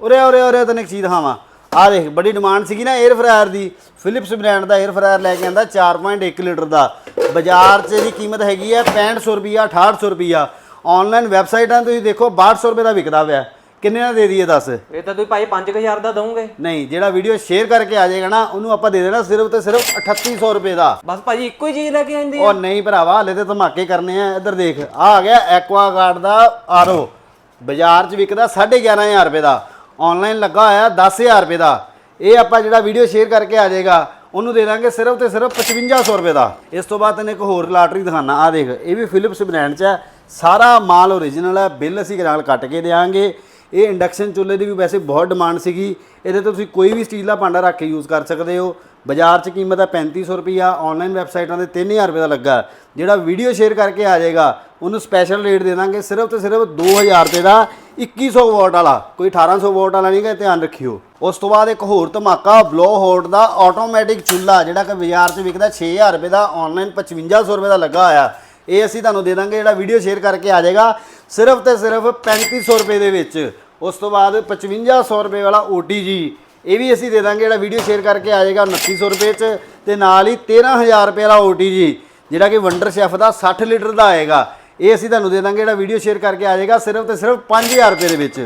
ਉਰੇ ਉਰੇ ਉਰੇ ਤੈਨੂੰ ਇੱਕ ਚੀਜ਼ ਦਿਖਾਵਾਂ। ਆ ਦੇਖ ਬੜੀ ਡਿਮਾਂਡ ਸੀਗੀ ਨਾ 에ਅਰ ਫਰਾਇਰ ਦੀ। ਫਿਲਿਪਸ ਬ੍ਰਾਂਡ ਦਾ 에ਅਰ ਫਰਾਇਰ ਲੈ ਕੇ ਆਂਦਾ 4.1 ਲੀਟਰ ਦਾ। ਬਾਜ਼ਾਰ 'ਚ ਇਹਦੀ ਕੀਮਤ ਹੈਗੀ ਹੈ 6500 ਰੁਪਿਆ 6800 ਰੁਪਿਆ ਆਨਲਾਈਨ ਵੈਬਸਾਈਟਾਂ ਤੁਸੀਂ ਦੇਖੋ 6200 ਰੁਪਏ ਦਾ ਵਿਕਦਾ ਪਿਆ। ਕਿੰਨੇ ਦਾ ਦੇ ਦਈਏ ਦੱਸ? ਇਹ ਤਾਂ ਤੁਸੀਂ ਭਾਈ 5000 ਦਾ ਦਵੋਗੇ ਨਹੀਂ ਜਿਹੜਾ ਵੀਡੀਓ ਸ਼ੇਅਰ ਕਰਕੇ ਆ ਜਾਏਗਾ ਨਾ ਉਹਨੂੰ ਆਪਾਂ ਦੇ ਦੇਣਾ ਸਿਰਫ ਤੇ ਸਿਰਫ 3800 ਰੁਪਏ ਦਾ। ਬਸ ਭਾਜੀ ਇੱਕੋ ਹੀ ਚੀਜ਼ ਲੈ ਕੇ ਆਂਦੀ ਉਹ ਨਹੀਂ ਭਰਾਵਾ ਹਲੇ ਤੇ ਧਮਾਕੇ ਕਰਨੇ ਆ। ਇੱਧਰ ਦੇਖ ਆ ਆ ਗਿਆ ਐਕਵਾਗਾਰਡ ਦਾ ਆਰਓ ਬਾਜ਼ਾਰ 'ਚ ਵਿਕਦਾ 11500 ਰੁਪਏ ਦਾ। ਆਨਲਾਈਨ ਲੱਗਾ ਹੋਇਆ 10000 ਰੁਪਏ ਦਾ। ਇਹ ਆਪਾਂ ਜਿਹੜਾ ਵੀਡੀਓ ਸ਼ੇਅਰ ਕਰਕੇ ਆ ਜਾਏਗਾ, ਉਹਨੂੰ ਦੇ ਦਾਂਗੇ ਸਿਰਫ ਤੇ ਸਿਰਫ 5500 ਰੁਪਏ ਦਾ। ਇਸ ਤੋਂ ਬਾਅਦ ਤੈਨੂੰ ਇੱਕ ਹੋਰ ਲਾਟਰੀ ਦਿਖਾਣਾ ਆ ਦੇਖ, ਇਹ ਵੀ ਫਿਲਿਪਸ ਬ੍ਰਾਂਡ 'ਚ ਹੈ। ਸਾਰਾ ਮਾਲ ਓਰੀਜਨਲ ਹੈ, ਬਿੱਲ ਅਸੀਂ ਨਾਲ ਕੱਟ ਕੇ ਦੇਾਂਗੇ ਇਹ ਇੰਡਕਸ਼ਨ ਚੁੱਲ੍ਹੇ ਦੀ ਵੀ ਵੈਸੇ ਬਹੁਤ ਡਿਮਾਂਡ ਸੀਗੀ। ਇਹਦੇ 'ਤੇ ਤੁਸੀਂ ਕੋਈ ਵੀ ਸਟੀਲ ਦਾ ਭਾਂਡਾ ਰੱਖ ਕੇ ਯੂਜ਼ ਕਰ ਸਕਦੇ ਹੋ। ਬਾਜ਼ਾਰ 'ਚ ਕੀਮਤ ਹੈ 3500 ਰੁਪਈਆ ਆਨਲਾਈਨ ਵੈਬਸਾਈਟਾਂ ਤੇ 3000 ਰੁਪਏ ਦਾ ਲੱਗਾ। ਜਿਹੜਾ ਵੀਡੀਓ ਸ਼ੇਅਰ ਕਰਕੇ ਆ ਜਾਏਗਾ, ਉਹਨੂੰ ਸਪੈਸ਼ਲ ਰੇਟ ਦੇ ਦਾਂਗੇ, ਸਿਰਫ ਤੇ ਸਿਰਫ 2000 ਰੁਪਏ ਦਾ। 2100 ਵਾਟ ਵਾਲਾ, ਕੋਈ 1800 ਵਾਟ ਵਾਲਾ ਨਹੀਂ ਗਾ, ਧਿਆਨ ਰੱਖਿਓ। ਉਸ ਤੋਂ ਬਾਅਦ ਇੱਕ ਹੋਰ ਧਮਾਕਾ, ਬਲੋ ਹੋਟ ਦਾ ਆਟੋਮੈਟਿਕ ਚੁੱਲ੍ਹਾ, ਜਿਹੜਾ ਕਿ ਬਾਜ਼ਾਰ 'ਚ ਵਿਕਦਾ 6000 ਰੁਪਏ ਦਾ ਆਨਲਾਈਨ 5500 ਰੁਪਏ ਦਾ ਲੱਗਾ ਹੋਇਆ। ਇਹ ਅਸੀਂ ਤੁਹਾਨੂੰ ਦੇ ਦਾਂਗੇ, ਜਿਹੜਾ ਵੀਡੀਓ ਸ਼ੇਅਰ ਕਰਕੇ ਆ ਜਾਏਗਾ। ਸਿਰਫ ਤੇ ਸਿਰਫ 3500 ਰੁਪਏ ਦੇ ਵਿੱਚ। ਉਸ ਤੋਂ ਬਾਅਦ 5500 ਰੁਪਏ ਵਾਲਾ OTG ਇਹ ਵੀ ਅਸੀਂ ਦੇ ਦਾਂਗੇ, ਜਿਹੜਾ ਵੀਡੀਓ ਸ਼ੇਅਰ ਕਰਕੇ ਆ ਜਾਏਗਾ 2900 ਰੁਪਏ ਚ। ਤੇ ਨਾਲ ਹੀ 13000 ਰੁਪਏ ਵਾਲਾ OTG ਜਿਹੜਾ ਕਿ ਵੰਡਰ ਸ਼ੈਫ ਦਾ 60 ਲੀਟਰ ਦਾ ਆਏਗਾ। ਇਹ ਅਸੀਂ ਤੁਹਾਨੂੰ ਦੇ ਦਾਂਗੇ ਜਿਹੜਾ ਵੀਡੀਓ ਸ਼ੇਅਰ ਕਰਕੇ ਆ ਜਾਏਗਾ ਸਿਰਫ ਤੇ ਸਿਰਫ 5000 ਰੁਪਏ ਦੇ ਵਿੱਚ।